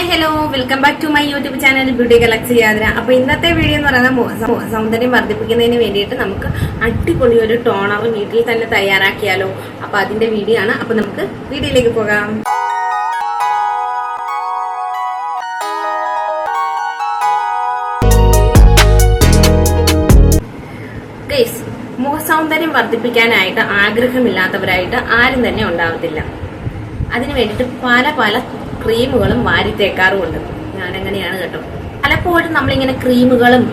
Hi hello welcome back to my YouTube channel beauty galaxy യാത്ര അപ്പൊ ഇന്നത്തെ video എന്ന് പറയുന്നത് സൗന്ദര്യം വർദ്ധിപ്പിക്കുന്നതിന് വേണ്ടിയിട്ട് നമുക്ക് അടിപൊളി ഒരു ടോണർ വീട്ടിൽ തന്നെ തയ്യാറാക്കിയാലോ. അപ്പൊ അതിന്റെ വീഡിയോ ആണ്. അപ്പൊ നമുക്ക് വീഡിയോയിലേക്ക് പോകാം. മുഖസൗന്ദര്യം വർദ്ധിപ്പിക്കാനായിട്ട് ആഗ്രഹമില്ലാത്തവരായിട്ട് ആരും തന്നെ ഉണ്ടാവത്തില്ല. അതിനു വേണ്ടിയിട്ട് പല പല ക്രീമുകളും വാരി തേക്കാറുമുണ്ട് ഞാൻ എങ്ങനെയാണ് കേട്ടോ. പലപ്പോഴും നമ്മളിങ്ങനെ ക്രീമുകളും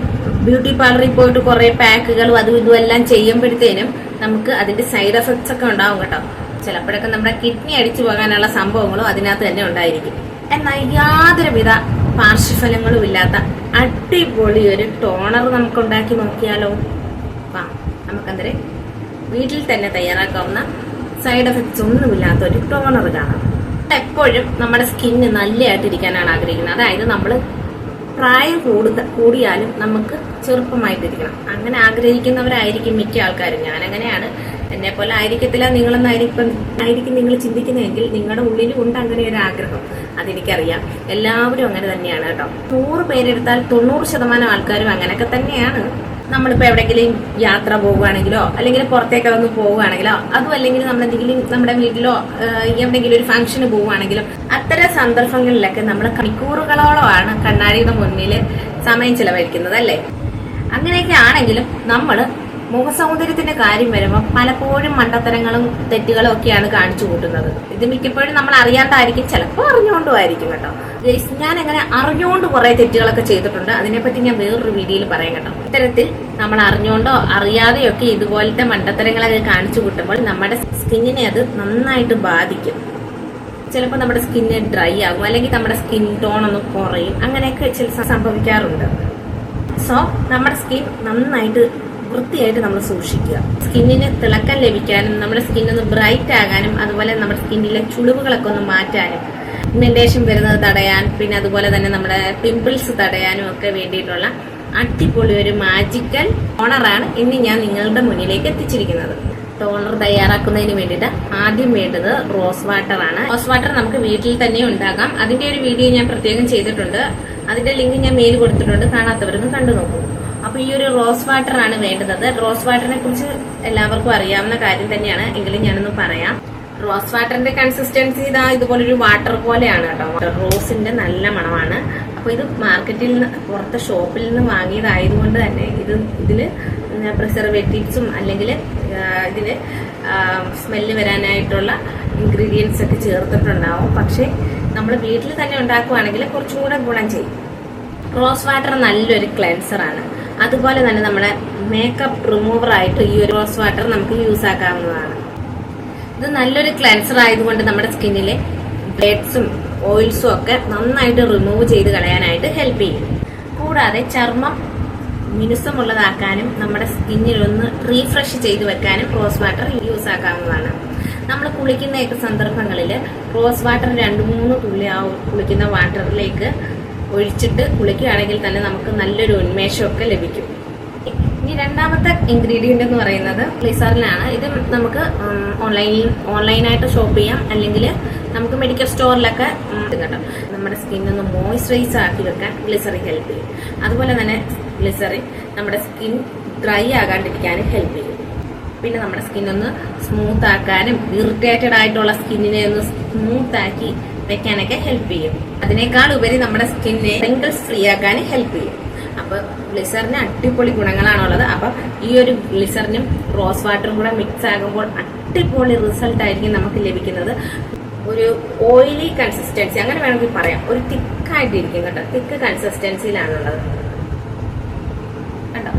ബ്യൂട്ടി പാർലറിൽ പോയിട്ട് കുറെ പാക്കുകളും അതും ഇതും എല്ലാം ചെയ്യുമ്പോഴത്തേനും നമുക്ക് അതിന്റെ സൈഡ് എഫക്ട്സ് ഒക്കെ ഉണ്ടാവും കേട്ടോ. ചിലപ്പോഴൊക്കെ നമ്മുടെ കിഡ്നി അടിച്ചു പോകാനുള്ള സംഭവങ്ങളും അതിനകത്ത് തന്നെ ഉണ്ടായിരിക്കും. എന്നാൽ യാതൊരുവിധ പാർശ്വഫലങ്ങളും ഇല്ലാത്ത അടിപൊളി ഒരു ടോണർ നമുക്ക് ഉണ്ടാക്കി നോക്കിയാലോ? വാ നമുക്കന്നേരം വീട്ടിൽ തന്നെ തയ്യാറാക്കാവുന്ന സൈഡ് എഫക്ട്സ് ഒന്നുമില്ലാത്ത ഒരു ടോണർ കാണാം. എപ്പോഴും നമ്മുടെ സ്കിന്ന് നല്ലതായിട്ടിരിക്കാനാണ് ആഗ്രഹിക്കുന്നത്. അതായത് നമ്മൾ പ്രായം കൂടുത കൂടിയാലും നമുക്ക് ചെറുപ്പമായിട്ടിരിക്കണം. അങ്ങനെ ആഗ്രഹിക്കുന്നവരായിരിക്കും മിക്ക ആൾക്കാരും. ഞാനങ്ങനെയാണ്. എന്നെ പോലെ ആയിരിക്കത്തില്ല നിങ്ങളെന്നായിരിക്കും ആയിരിക്കും നിങ്ങൾ ചിന്തിക്കുന്നതെങ്കിൽ നിങ്ങളുടെ ഉള്ളിലും ഉണ്ട് അങ്ങനെ ഒരു ആഗ്രഹം. അതെനിക്കറിയാം. എല്ലാവരും അങ്ങനെ തന്നെയാണ് കേട്ടോ. നൂറ് പേരെടുത്താൽ തൊണ്ണൂറ് ശതമാനം ആൾക്കാരും അങ്ങനെയൊക്കെ തന്നെയാണ്. നമ്മളിപ്പോ എവിടെയെങ്കിലും യാത്ര പോവുകയാണെങ്കിലോ അല്ലെങ്കിൽ പുറത്തേക്ക് ഒന്ന് പോവുകയാണെങ്കിലോ അതും അല്ലെങ്കിൽ നമ്മൾ എന്തെങ്കിലും നമ്മുടെ വീട്ടിലോ എന്തെങ്കിലും ഒരു ഫംഗ്ഷന് പോവുകയാണെങ്കിലും അത്തരം സന്ദർഭങ്ങളിലൊക്കെ നമ്മൾ മണിക്കൂറുകളോളമാണ് കണ്ണാടിയുടെ മുന്നിൽ സമയം ചിലവഴിക്കുന്നത് അല്ലേ അങ്ങനെയൊക്കെ ആണെങ്കിലും നമ്മൾ മുഖസൗന്ദര്യത്തിന്റെ കാര്യം വരുമ്പോൾ പലപ്പോഴും മണ്ടത്തരങ്ങളും തെറ്റുകളും ഒക്കെയാണ് കാണിച്ചു കൂട്ടുന്നത്. ഇത് മിക്കപ്പോഴും നമ്മൾ അറിയാത്തായിരിക്കും ചിലപ്പോൾ അറിഞ്ഞുകൊണ്ടുമായിരിക്കും കേട്ടോ. ഗയ്സ്, ഞാൻ അങ്ങനെ അറിഞ്ഞുകൊണ്ട് കുറെ തെറ്റുകളൊക്കെ ചെയ്തിട്ടുണ്ട്. അതിനെപ്പറ്റി ഞാൻ വേറൊരു വീഡിയോയിൽ പറയാം കേട്ടോ. ഇത്തരത്തിൽ നമ്മൾ അറിഞ്ഞുകൊണ്ടോ അറിയാതെയോ ഒക്കെ ഇതുപോലത്തെ മണ്ടത്തരങ്ങളൊക്കെ കാണിച്ചു കൂട്ടുമ്പോൾ നമ്മുടെ സ്കിന്നിനെ അത് നന്നായിട്ട് ബാധിക്കും. ചിലപ്പോൾ നമ്മുടെ സ്കിന്ന് ഡ്രൈ ആകും അല്ലെങ്കിൽ നമ്മുടെ സ്കിൻ ടോൺ ഒന്ന് കുറയും. അങ്ങനെയൊക്കെ ചില സംഭവിക്കാറുണ്ട്. സോ നമ്മുടെ സ്കിൻ നന്നായിട്ട് വൃത്തിയായിട്ട് നമ്മൾ സൂക്ഷിക്കുക. സ്കിന്നിന് തിളക്കം ലഭിക്കാനും നമ്മുടെ സ്കിൻ ഒന്ന് ബ്രൈറ്റ് ആകാനും അതുപോലെ നമ്മുടെ സ്കിന്നിലെ ചുളിവുകളൊക്കെ ഒന്ന് മാറ്റാനും പിഗ്മെന്റേഷൻ വരുന്നത് തടയാൻ പിന്നെ അതുപോലെ തന്നെ നമ്മുടെ പിമ്പിൾസ് തടയാനും ഒക്കെ വേണ്ടിയിട്ടുള്ള അടിപൊളി ഒരു മാജിക്കൽ ടോണറാണ് ഇന്ന് ഞാൻ നിങ്ങളുടെ മുന്നിലേക്ക് എത്തിച്ചിരിക്കുന്നത്. ടോണർ തയ്യാറാക്കുന്നതിന് വേണ്ടിയിട്ട് ആദ്യം വേണ്ടത് റോസ് വാട്ടർ ആണ്. റോസ് വാട്ടർ നമുക്ക് വീട്ടിൽ തന്നെ ഉണ്ടാകാം. അതിന്റെ ഒരു വീഡിയോ ഞാൻ പ്രത്യേകം ചെയ്തിട്ടുണ്ട്. അതിന്റെ ലിങ്ക് ഞാൻ മെയിൽ കൊടുത്തിട്ടുണ്ട്. കാണാത്തവർക്ക് കണ്ടു നോക്കൂ അപ്പൊ ഈ ഒരു റോസ് വാട്ടർ ആണ് വേണ്ടുന്നത്. റോസ് വാട്ടറിനെ കുറിച്ച് എല്ലാവർക്കും അറിയാവുന്ന കാര്യം തന്നെയാണ്. എങ്കിലും ഞാനൊന്ന് പറയാം. റോസ് വാട്ടറിന്റെ കൺസിസ്റ്റൻസി ഇതാ ഇതുപോലൊരു വാട്ടർ പോലെയാണ് കേട്ടോ. റോസിന്റെ നല്ല മണമാണ്. അപ്പൊ ഇത് മാർക്കറ്റിൽ നിന്ന് പുറത്തെ ഷോപ്പിൽ നിന്ന് വാങ്ങിയതായതുകൊണ്ട് തന്നെ ഇത് ഇതിൽ പ്രിസർവേറ്റീവ്സും അല്ലെങ്കിൽ ഇതിന് സ്മെല്ല് വരാനായിട്ടുള്ള ഇൻഗ്രീഡിയൻസ് ഒക്കെ ചേർത്തിട്ടുണ്ടാവും. പക്ഷേ നമ്മൾ വീട്ടിൽ തന്നെ ഉണ്ടാക്കുവാണെങ്കിൽ കുറച്ചും കൂടെ ഗുണം ചെയ്യും. റോസ് വാട്ടർ നല്ലൊരു ക്ലെൻസർ ആണ്. അതുപോലെ തന്നെ നമ്മുടെ മേക്കപ്പ് റിമൂവർ ആയിട്ട് ഈ ഒരു റോസ് വാട്ടർ നമുക്ക് യൂസ് ആക്കാവുന്നതാണ്. ഇത് നല്ലൊരു ക്ലെൻസർ ആയതുകൊണ്ട് നമ്മുടെ സ്കിന്നിലെ ബ്ലേഡ്സും ഓയിൽസും ഒക്കെ നന്നായിട്ട് റിമൂവ് ചെയ്ത് കളയാനായിട്ട് ഹെൽപ്പ് ചെയ്യും. കൂടാതെ ചർമ്മം മിനുസമുള്ളതാക്കാനും നമ്മുടെ സ്കിന്നിൽ ഒന്ന് റീഫ്രഷ് ചെയ്ത് വെക്കാനും റോസ് വാട്ടർ യൂസ് ആക്കാവുന്നതാണ്. നമ്മൾ കുളിക്കുന്നയൊക്കെ സന്ദർഭങ്ങളിൽ റോസ് വാട്ടർ രണ്ട് മൂന്ന് തുള്ളി ആ കുളിക്കുന്ന വാട്ടറിലേക്ക് ഒഴിച്ചിട്ട് കുളിക്കുകയാണെങ്കിൽ തന്നെ നമുക്ക് നല്ലൊരു ഉന്മേഷമൊക്കെ ലഭിക്കും. ഇനി രണ്ടാമത്തെ ഇൻഗ്രീഡിയന്റ് എന്ന് പറയുന്നത് ഗ്ലിസറിനാണ് ഇത് നമുക്ക് ഓൺലൈനിൽ ഓൺലൈനായിട്ട് ഷോപ്പ് ചെയ്യാം. അല്ലെങ്കിൽ നമുക്ക് മെഡിക്കൽ സ്റ്റോറിലൊക്കെ കിട്ടും നമ്മുടെ സ്കിൻ ഒന്ന് മോയ്സ്ചറൈസ് ആക്കി വെക്കാൻ ഗ്ലിസറിൻ ഹെൽപ്പ് ചെയ്യും. അതുപോലെ തന്നെ ഗ്ലിസറിൻ നമ്മുടെ സ്കിൻ ഡ്രൈ ആകാണ്ടിരിക്കാനും ഹെൽപ്പ് ചെയ്യും. പിന്നെ നമ്മുടെ സ്കിൻ ഒന്ന് സ്മൂത്ത് ആക്കാനും ഇറിറ്റേറ്റഡ് ആയിട്ടുള്ള സ്കിന്നിനെ ഒന്ന് സ്മൂത്ത് ആക്കി വെക്കാനൊക്കെ ഹെൽപ്പ് ചെയ്യും. അതിനേക്കാൾ ഉപരി നമ്മുടെ സ്കിന്നിനെ റിങ്കിൾസ് ഫ്രീ ആക്കാൻ ഹെൽപ്പ് ചെയ്യും. അപ്പൊ ഗ്ലിസറിന് അടിപൊളി ഗുണങ്ങളാണുള്ളത്. അപ്പൊ ഈ ഒരു ഗ്ലിസറിനും റോസ് വാട്ടറും കൂടെ മിക്സ് ആകുമ്പോൾ അടിപൊളി റിസൾട്ട് ആയിരിക്കും നമുക്ക് ലഭിക്കുന്നത്. ഒരു ഓയിലി കൺസിസ്റ്റൻസി അങ്ങനെ വേണമെങ്കിൽ പറയാം. ഒരു തിക്കായിട്ടിരിക്കും കേട്ടോ തിക്ക് കൺസിസ്റ്റൻസിയിലാണുള്ളത് കണ്ടോ?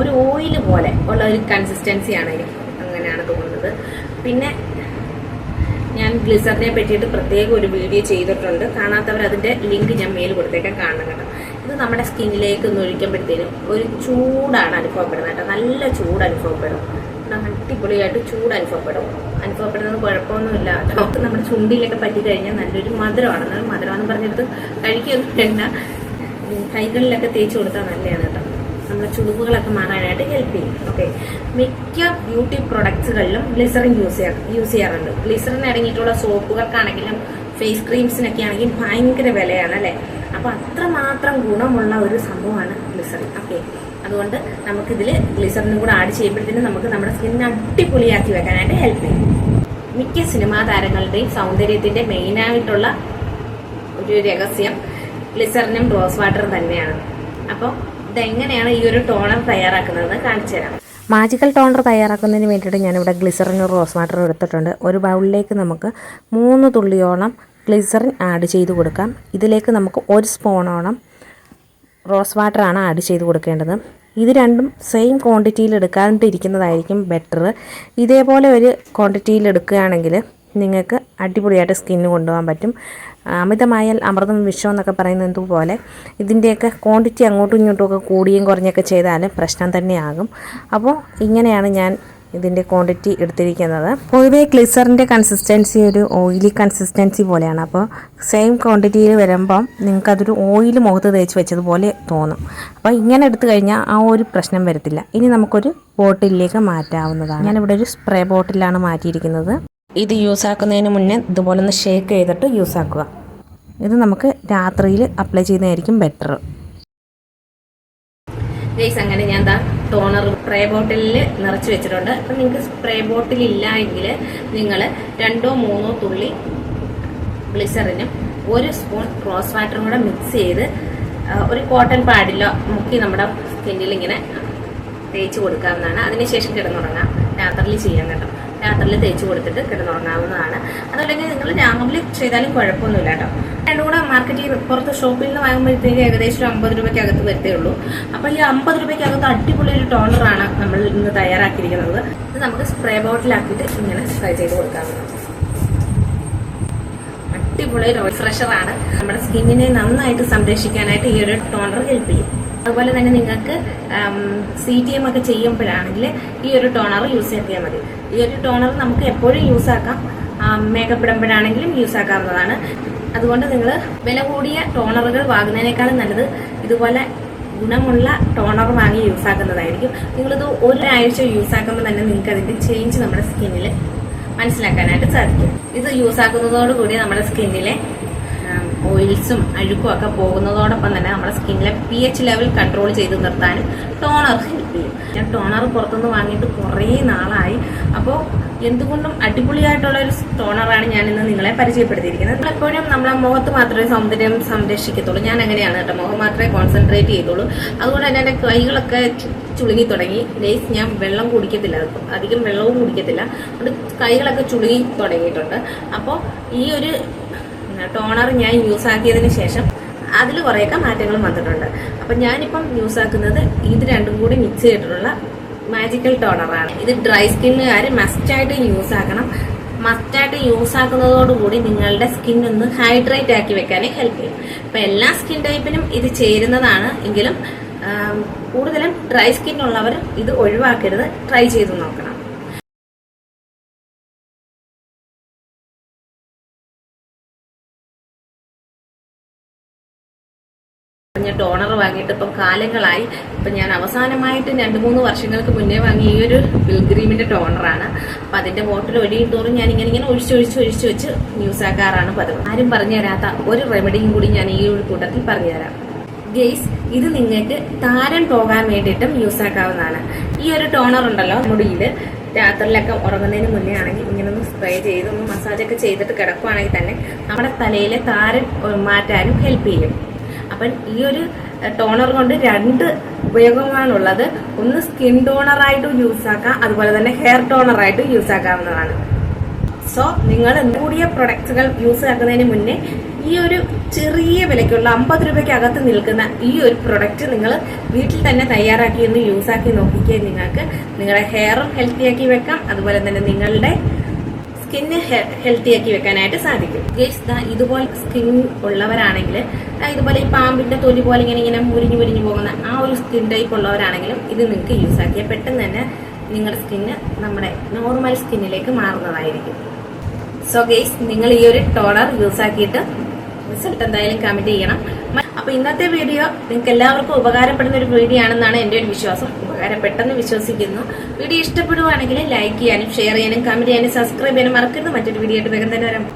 ഒരു ഓയിൽ പോലെ ഉള്ള ഒരു കൺസിസ്റ്റൻസിയാണ് എനിക്ക് അങ്ങനെയാണ് തോന്നുന്നത്. പിന്നെ ഞാൻ ഗ്ലിസറിനെ പറ്റിയിട്ട് പ്രത്യേക ഒരു വീഡിയോ ചെയ്തിട്ടുണ്ട്. കാണാത്തവർ അതിന്റെ ലിങ്ക് ഞാൻ മേൽ കൊടുത്തേക്കാൻ കാണണം കേട്ടോ. ഇത് നമ്മുടെ സ്കിന്നിലേക്ക് ഒന്ന് ഒഴിക്കുമ്പോഴത്തേനും ഒരു ചൂടാണ് അനുഭവപ്പെടുന്നത് കേട്ടോ. നല്ല ചൂട് അനുഭവപ്പെടും. കേട്ടോ, അടിപൊളിയായിട്ട് ചൂട് അനുഭവപ്പെടും. അനുഭവപ്പെടുന്നത് കുഴപ്പമൊന്നുമില്ല. നമുക്ക് നമ്മുടെ ചുണ്ടിലൊക്കെ പറ്റി കഴിഞ്ഞാൽ നല്ലൊരു മധുരമാണ്. മധുരമാണെന്ന് പറഞ്ഞിട്ട് പറഞ്ഞെടുത്ത് കഴിക്കൊന്നും വേണ്ട. കൈകളിലൊക്കെ തേച്ച് കൊടുത്താൽ നല്ലതാണ് കേട്ടോ. നമ്മുടെ ചുളിവുകളൊക്കെ മാറാനായിട്ട് ഹെൽപ്പ് ചെയ്യും. ഓക്കെ മിക്ക ബ്യൂട്ടി പ്രൊഡക്ട്സുകളിലും ഗ്ലിസറിൻ യൂസ് ചെയ്യാം യൂസ് ചെയ്യാറുണ്ട്. ഗ്ലിസറിൻ അടങ്ങിയിട്ടുള്ള സോപ്പുകൾക്കാണെങ്കിലും ഫേസ് ക്രീംസിനൊക്കെ ആണെങ്കിൽ ഭയങ്കര വിലയാണ് അല്ലേ? അപ്പോൾ അത്രമാത്രം ഗുണമുള്ള ഒരു സംഭവമാണ് ഗ്ലിസറിൻ ഓക്കെ അതുകൊണ്ട് നമുക്കിതിൽ ഗ്ലിസറിനും കൂടെ ആഡ് ചെയ്യുമ്പോഴത്തേനും നമുക്ക് നമ്മുടെ സ്കിന്നിനെ അടിപൊളിയാക്കി വെക്കാനായിട്ട് ഹെൽപ്പ് ചെയ്യും. മിക്ക സിനിമാ താരങ്ങളുടെയും സൗന്ദര്യത്തിന്റെ മെയിനായിട്ടുള്ള ഒരു രഹസ്യം ഗ്ലിസറിനും റോസ് വാട്ടറും തന്നെയാണ്. അപ്പോൾ ഇതെങ്ങനെയാണ് ഈ ഒരു ടോണർ തയ്യാറാക്കുന്നത്? കാണിച്ചു തരാം. മാജിക്കൽ ടോണർ തയ്യാറാക്കുന്നതിന് വേണ്ടിയിട്ട് ഞാനിവിടെ ഗ്ലിസറിനും റോസ് വാട്ടറും എടുത്തിട്ടുണ്ട്. ഒരു ബൗളിലേക്ക് നമുക്ക് മൂന്ന് തുള്ളിയോളം ഗ്ലിസറിൻ ആഡ് ചെയ്ത് കൊടുക്കാം. ഇതിലേക്ക് നമുക്ക് ഒരു സ്പൂണോളം റോസ് വാട്ടറാണ് ആഡ് ചെയ്ത് കൊടുക്കേണ്ടത്. ഇത് രണ്ടും സെയിം ക്വാണ്ടിറ്റിയിൽ എടുക്കാണ്ടിരിക്കുന്നതായിരിക്കും ബെറ്റർ ഇതേപോലെ ഒരു ക്വാണ്ടിറ്റിയിൽ എടുക്കുകയാണെങ്കിൽ നിങ്ങൾക്ക് അടിപൊളിയായിട്ട് സ്കിന്നിന് കൊണ്ടുപോകാൻ പറ്റും. അമിതമായാൽ അമൃതം വിഷം എന്നൊക്കെ പറയുന്നത് പോലെ ഇതിന്റെയൊക്കെ ക്വാണ്ടിറ്റി അങ്ങോട്ടും ഇങ്ങോട്ടും ഒക്കെ കൂടിയും കുറഞ്ഞൊക്കെ ചെയ്താൽ പ്രശ്നം തന്നെയാകും. അപ്പോൾ ഇങ്ങനെയാണ് ഞാൻ ഇതിന്റെ ക്വാണ്ടിറ്റി എടുത്തിരിക്കുന്നത്. പൊതുവേ ഗ്ലിസറിന്റെ കൺസിസ്റ്റൻസി ഒരു ഓയിലി കൺസിസ്റ്റൻസി പോലെയാണ്. അപ്പോൾ സെയിം ക്വാണ്ടിറ്റിയിൽ വരുമ്പം നിങ്ങൾക്കതൊരു ഓയിൽ മുഖത്ത് തേച്ച് വെച്ചതുപോലെ തോന്നും. അപ്പോൾ ഇങ്ങനെ എടുത്തു കഴിഞ്ഞാൽ ആ ഒരു പ്രശ്നം വരത്തില്ല. ഇനി നമുക്കൊരു ബോട്ടിലേക്ക് മാറ്റാവുന്നതാണ്. ഞാനിവിടെ ഒരു സ്പ്രേ ബോട്ടിലാണ് മാറ്റിയിരിക്കുന്നത്. ഇത് യൂസ് ആക്കുന്നതിന് മുന്നേ ഇതുപോലെ ഒന്ന് ഷേക്ക് ചെയ്തിട്ട് യൂസ് ആക്കുക ഇത് നമുക്ക് രാത്രിയിൽ അപ്ലൈ ചെയ്യുന്നതായിരിക്കും ബെറ്റർ ഗൈസ് അങ്ങനെ ഞാൻ എന്താ ടോണർ സ്പ്രേ ബോട്ടിലിൽ നിറച്ച് വെച്ചിട്ടുണ്ട്. അപ്പം നിങ്ങൾക്ക് സ്പ്രേ ബോട്ടിൽ ഇല്ല എങ്കിൽ നിങ്ങൾ രണ്ടോ മൂന്നോ തുള്ളി ഗ്ലിസറിനും ഒരു സ്പൂൺ ക്രോസ് വാട്ടറും കൂടെ മിക്സ് ചെയ്ത് ഒരു കോട്ടൺ പാഡിലോ മുക്കി നമ്മുടെ സ്കിന്നിൽ ഇങ്ങനെ തേച്ച് കൊടുക്കാവുന്നതാണ്. അതിനുശേഷം കിടന്നുറങ്ങാം. രാത്രിയിൽ ചെയ്യാൻ കേട്ടോ. രാത്രിയിൽ തേച്ച് കൊടുത്തിട്ട് കിടന്നുറങ്ങാവുന്നതാണ്. അതല്ലെങ്കിൽ നിങ്ങൾ രാവിലെ ചെയ്താലും കുഴപ്പമൊന്നുമില്ല കേട്ടോ. രണ്ടും കൂടെ മാർക്കറ്റിൽ പുറത്ത് ഷോപ്പിൽ നിന്ന് വാങ്ങുമ്പോഴത്തേക്ക് ഏകദേശം അമ്പത് രൂപയ്ക്കകത്ത് വരത്തേ ഉള്ളൂ. അപ്പോൾ ഈ അമ്പത് രൂപയ്ക്കകത്ത് അടിപൊളി ഒരു ടോണറാണ് നമ്മൾ ഇന്ന് തയ്യാറാക്കിയിരിക്കുന്നത്. ഇത് നമുക്ക് സ്പ്രേ ബോട്ടിലാക്കിയിട്ട് ഇങ്ങനെ സ്പ്രൈ ചെയ്ത് കൊടുക്കാവുന്നതാണ്. അടിപൊളി റിഫ്രഷറാണ് നമ്മുടെ സ്കിന്നിനെ നന്നായിട്ട് സംരക്ഷിക്കാനായിട്ട് ഈ ഒരു ടോണർ ഹെൽപ്പ് ചെയ്യും. അതുപോലെ തന്നെ നിങ്ങൾക്ക് സി ടി എം ഒക്കെ ചെയ്യുമ്പോഴാണെങ്കിൽ ഈ ഒരു ടോണർ യൂസ് ചെയ്താൽ മതി. ഈ ഒരു ടോണർ നമുക്ക് എപ്പോഴും യൂസ് ആക്കാം. മേക്കപ്പ് ഇടുമ്പോഴാണെങ്കിലും യൂസ് ആക്കാവുന്നതാണ്. അതുകൊണ്ട് നിങ്ങൾ വില കൂടിയ ടോണറുകൾ വാങ്ങുന്നതിനേക്കാളും നല്ലത് ഇതുപോലെ ഗുണമുള്ള ടോണർ വാങ്ങി യൂസ് ആക്കുന്നതായിരിക്കും. നിങ്ങളിത് ഒരാഴ്ച യൂസ് ആക്കുമ്പോൾ തന്നെ നിങ്ങൾക്ക് അതിന്റെ ചേഞ്ച് നമ്മുടെ സ്കിന്നിൽ മനസ്സിലാക്കാനായിട്ട് സാധിക്കും. ഇത് യൂസ് ആക്കുന്നതോടുകൂടി നമ്മുടെ സ്കിന്നിലെ ഓയിൽസും അഴുക്കും ഒക്കെ പോകുന്നതോടൊപ്പം തന്നെ നമ്മുടെ സ്കിന്നിലെ പി എച്ച് ലെവൽ കൺട്രോൾ ചെയ്ത് നിർത്താനും ടോണർ ഹെൽപ്പ് ചെയ്യും. ഞാൻ ടോണർ പുറത്തുനിന്ന് വാങ്ങിയിട്ട് കുറേ നാളായി. അപ്പോൾ എന്തുകൊണ്ടും അടിപൊളിയായിട്ടുള്ള ഒരു ടോണറാണ് ഞാൻ ഇന്ന് നിങ്ങളെ പരിചയപ്പെടുത്തിയിരിക്കുന്നത്. എപ്പോഴും നമ്മളെ മുഖത്ത് മാത്രമേ സൗന്ദര്യം സംരക്ഷിക്കത്തുള്ളൂ. ഞാൻ അങ്ങനെയാണ് കേട്ടോ. മുഖം മാത്രമേ കോൺസെൻട്രേറ്റ് ചെയ്തുള്ളൂ അതുകൊണ്ട് തന്നെ എന്റെ കൈകളൊക്കെ ചുളുങ്ങി തുടങ്ങി. ലേസ് ഞാൻ വെള്ളം കുടിക്കത്തില്ല. അധികം വെള്ളവും കുടിക്കത്തില്ല. അതുകൊണ്ട് കൈകളൊക്കെ ചുളുങ്ങി തുടങ്ങിയിട്ടുണ്ട്. അപ്പോൾ ഈ ഒരു ടോണർ ഞാൻ യൂസ് ആക്കിയതിന് ശേഷം അതിൽ കുറേയൊക്കെ മാറ്റങ്ങൾ വന്നിട്ടുണ്ട്. അപ്പം ഞാനിപ്പം യൂസ് ആക്കുന്നത് ഇത് രണ്ടും കൂടി മിക്സ് ചെയ്തിട്ടുള്ള മാജിക്കൽ ടോണറാണ് ഇത് ഡ്രൈ സ്കിന്നുകാർ മസ്റ്റായിട്ട് യൂസ് ആക്കണം. മസ്റ്റായിട്ട് യൂസ് ആക്കുന്നതോടുകൂടി നിങ്ങളുടെ സ്കിൻ ഒന്ന് ഹൈഡ്രേറ്റ് ആക്കി വെക്കാനേ ഹെൽപ്പ് ചെയ്യും. അപ്പം എല്ലാ സ്കിൻ ടൈപ്പിനും ഇത് ചേരുന്നതാണ്. എങ്കിലും കൂടുതലും ഡ്രൈ സ്കിന്നുള്ളവർ ഇത് ഒഴിവാക്കരുത്. ട്രൈ ചെയ്ത് നോക്കണം. ടോണർ വാങ്ങിയിട്ട് ഇപ്പം കാലങ്ങളായി. ഇപ്പം ഞാൻ അവസാനമായിട്ട് രണ്ട് മൂന്ന് വർഷങ്ങൾക്ക് മുന്നേ വാങ്ങിയ ഈ ഒരു പിൽഗ്രീമിന്റെ ടോണറാണ് അപ്പം അതിന്റെ ബോട്ടിൽ ഒഴിയും തോറും ഞാൻ ഇങ്ങനെ ഇങ്ങനെ ഒഴിച്ചൊഴിച്ച് ഒഴിച്ച് വെച്ച് യൂസ് ആക്കാറാണ് പതിവ്. ആരും പറഞ്ഞു തരാത്ത ഒരു റെമഡിയും കൂടി ഞാൻ ഈ ഒരു കൂട്ടത്തിൽ പറഞ്ഞു തരാം. ഗെയ്സ് ഇത് നിങ്ങൾക്ക് താരൻ പോകാൻ വേണ്ടിയിട്ടും യൂസ് ആക്കാവുന്നതാണ്. ഈ ഒരു ടോണർ ഉണ്ടല്ലോ മുടിയിൽ രാത്രിയിലൊക്കെ ഉറങ്ങുന്നതിന് മുന്നേ ആണെങ്കിൽ ഇങ്ങനെ ഒന്ന് സ്പ്രേ ചെയ്ത് ഒന്ന് മസാജൊക്കെ ചെയ്തിട്ട് കിടക്കുവാണെങ്കിൽ തന്നെ നമ്മുടെ തലയിലെ താരൻ മാറ്റാനും ഹെൽപ്പ് ചെയ്യും. അപ്പം ഈ ഒരു ടോണർ കൊണ്ട് രണ്ട് ഉപയോഗമാണുള്ളത് ഒന്ന് സ്കിൻ ടോണറായിട്ടും യൂസ് ആക്കാം അതുപോലെ തന്നെ ഹെയർ ടോണറായിട്ടും യൂസ് ആക്കാവുന്നതാണ്. സോ നിങ്ങൾ കൂടിയ പ്രൊഡക്ട്സുകൾ യൂസ് ആക്കുന്നതിന് മുന്നേ ഈ ഒരു ചെറിയ വിലയ്ക്കുള്ള അമ്പത് രൂപയ്ക്ക് അകത്ത് നിൽക്കുന്ന ഈ ഒരു പ്രൊഡക്റ്റ് നിങ്ങൾ വീട്ടിൽ തന്നെ തയ്യാറാക്കി ഒന്ന് യൂസ് ആക്കി നോക്കിക്കേ നിങ്ങൾക്ക്. നിങ്ങളുടെ ഹെയറും ഹെൽത്തിയാക്കി വെക്കാം അതുപോലെ തന്നെ നിങ്ങളുടെ സ്കിന്ന് ഹെൽത്തി ആക്കി വെക്കാനായിട്ട് സാധിക്കും. ഗേസ് ദാ ഇതുപോലെ സ്കിൻ ഉള്ളവരാണെങ്കിൽ ഇതുപോലെ ഈ പാമ്പിന്റെ തൊലി പോലെ ഇങ്ങനെ ഇങ്ങനെ മുരിഞ്ഞു മുരിഞ്ഞു പോകുന്ന ആ ഒരു സ്കിൻ ടൈപ്പ് ഉള്ളവരാണെങ്കിലും ഇത് നിങ്ങൾക്ക് യൂസ് ആക്കിയാൽ പെട്ടെന്ന് തന്നെ നിങ്ങളുടെ സ്കിന്ന് നമ്മുടെ നോർമൽ സ്കിന്നിലേക്ക് മാറുന്നതായിരിക്കും. സോ ഗേസ് നിങ്ങൾ ഈ ഒരു ടോണർ യൂസ് ആക്കിയിട്ട് റിസൾട്ട് എന്തായാലും കമന്റ് ചെയ്യണം. അപ്പൊ ഇന്നത്തെ വീഡിയോ നിങ്ങൾക്ക് എല്ലാവർക്കും ഉപകാരപ്പെടുന്ന ഒരു വീഡിയോ ആണെന്നാണ് എന്റെ ഒരു വിശ്വാസം. ഉപകാരപ്പെട്ടെന്ന് വിശ്വസിക്കുന്നു. വീഡിയോ ഇഷ്ടപ്പെടുവാണെങ്കിൽ ലൈക്ക് ചെയ്യാനും ഷെയർ ചെയ്യാനും കമന്റ് ചെയ്യാനും സബ്സ്ക്രൈബ് ചെയ്യാനും മറക്കരുത്. മറ്റൊരു വീഡിയോ ആയിട്ട് വേഗം തന്നെ വരാം.